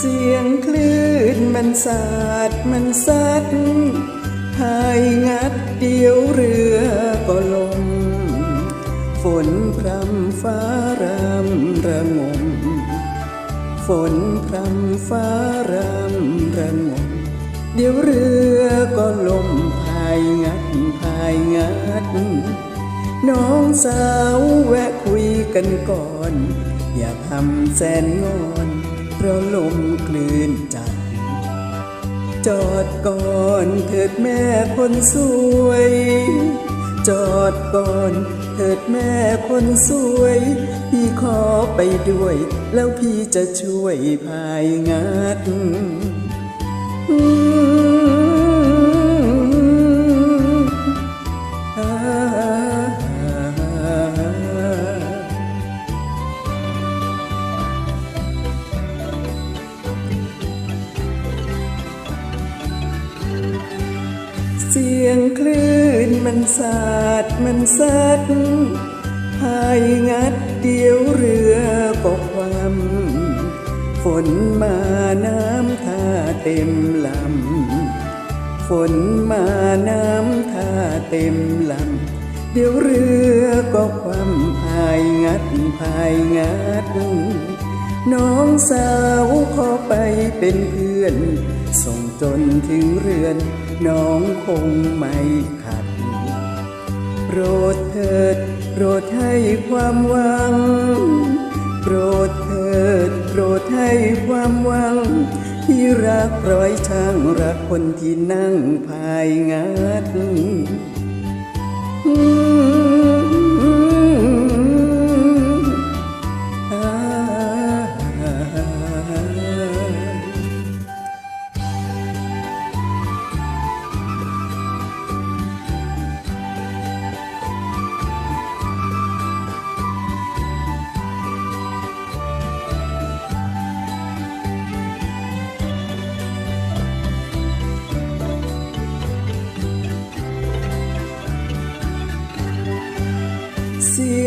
เสียงคลื่นมันสาดมันซัดพายงัดเดียวเรือก็ลมฝนพรำฟ้ารำระงม ฝนพรำฟ้ารำระงม เดี๋ยวเรือก็ลมพายงัดพายงัด น้องสาวแวะคุยกันก่อน อย่าทำแสนงอน เพราะลมกลืนจัด จอดก่อนเถิดแม่คนสวย จอดก่อนเถิดแม่คนสวย พี่ขอไปด้วย แล้วพี่จะช่วยพายงัด เสียงคลื่นมันสาดมันซัดพายงัดเดียวเรือก็ความฝนมาน้ำท่าเต็มลำฝนมาน้ำท่าเต็มลำเดี๋ยวเรือก็ความพายงัดพายงัด น้องสาวขอไปเป็นเพื่อน ส่งจนถึงเรือน น้องคงไม่ขัด โปรดเถิด โปรดให้ความหวัง โปรดเถิด โปรดให้ความหวัง ที่รักร้อยช่างรักคนที่นั่งพายงัดเ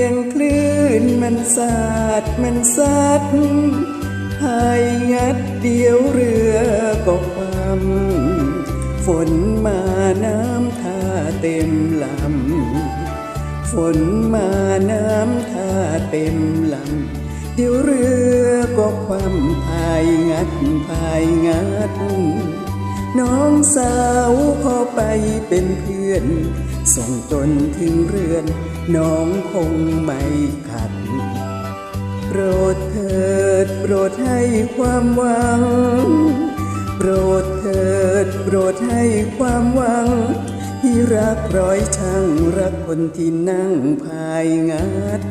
ยงคลื่นมันสาดมันซัดพายงัดเดียวเรือก็ความฝนมาน้ำท่าเต็มลำ ฝนมาน้ำท่าเต็มลำ เดี๋ยวเรือก็ความพายงัดพายงัด น้องสาวขอไปเป็นเพื่อน ส่งจนถึงเรือน น้องคงไม่ขัด โปรดเถิดโปรดให้ความหวัง โปรดเถิดโปรดให้ความหวัง ที่รักร้อยช่างรักคนที่นั่งพายงัด